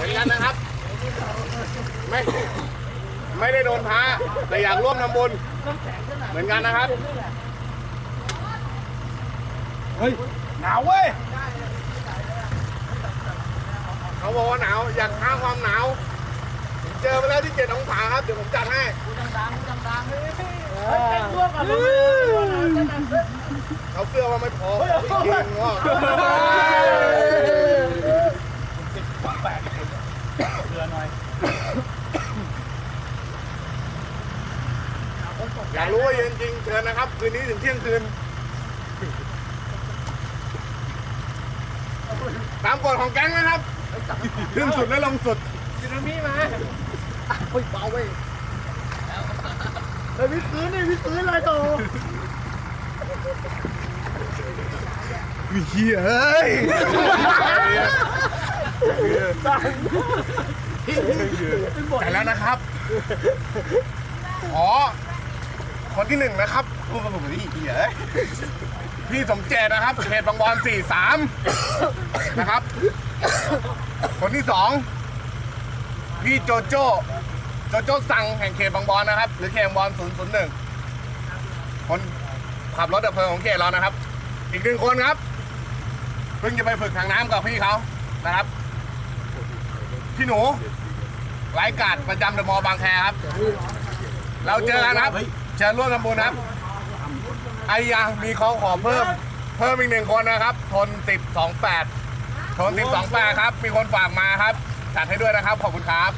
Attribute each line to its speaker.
Speaker 1: หมือนกันนะครับ ไม่ ไม่ได้โดนท้าแต่อยากร่วมทำบุญ เหมือนกันนะครับ
Speaker 2: เฮ้ย หนาวเว้ย
Speaker 1: เขาบอกว่าหนาว อยากท้าความหนาวผมเจอมาแล้วที่เจ็ดองศาครับ เดี๋ยวผมจัดให้ เขาเสื้อว่าไม่พออีกทีนึงว่า
Speaker 2: รือหน่อย
Speaker 1: อยากรู้ว่าเย็นจริงเชิญนะครับ คืนนี้ถึงเที่ยงคืน ตามกฎของแก๊งนะครับขึ้นสุดและลงสุด
Speaker 2: สึนามิมา
Speaker 1: เฮ้ยเบาเว้ย
Speaker 2: เฮ้ยพี่ซื้อนี่พี่ซื้ออะไรโต
Speaker 1: วิเฮียเฮ้ย แต่แล้วนะครับ ขอ คนที่หนึ่งนะครับพูดกับผมที่เฮีเอ้ยพี่สมเจตนะครับเขตบางบอนสี่สามนะครับ คนที่สองพี่โจโจ้โจโจ้สั่งแห่งเขตบางบอนนะครับ หรือเขตบางบอนศูนย์ศูนย์หนึ่งคนขับรถดับเพลิงของเขตเรานะครับ อีกหนึ่งคนครับเพิ่งจะไปฝึกทางน้ำกับพี่เขานะครับ พี่หนูไร้กาดประจำเดอะมอลล์บางแคครับ เราเจอกันครับเชิญร่วมทำบุญครับไอ้ยังมีเขาขอเพิ่ม เพิ่มอีกหนึ่งคนนะครับ ทนสิบสองแปดทนสิบสองแปดครับ มีคนฝากมาครับจัดให้ด้วยนะครับ ขอบคุณครับ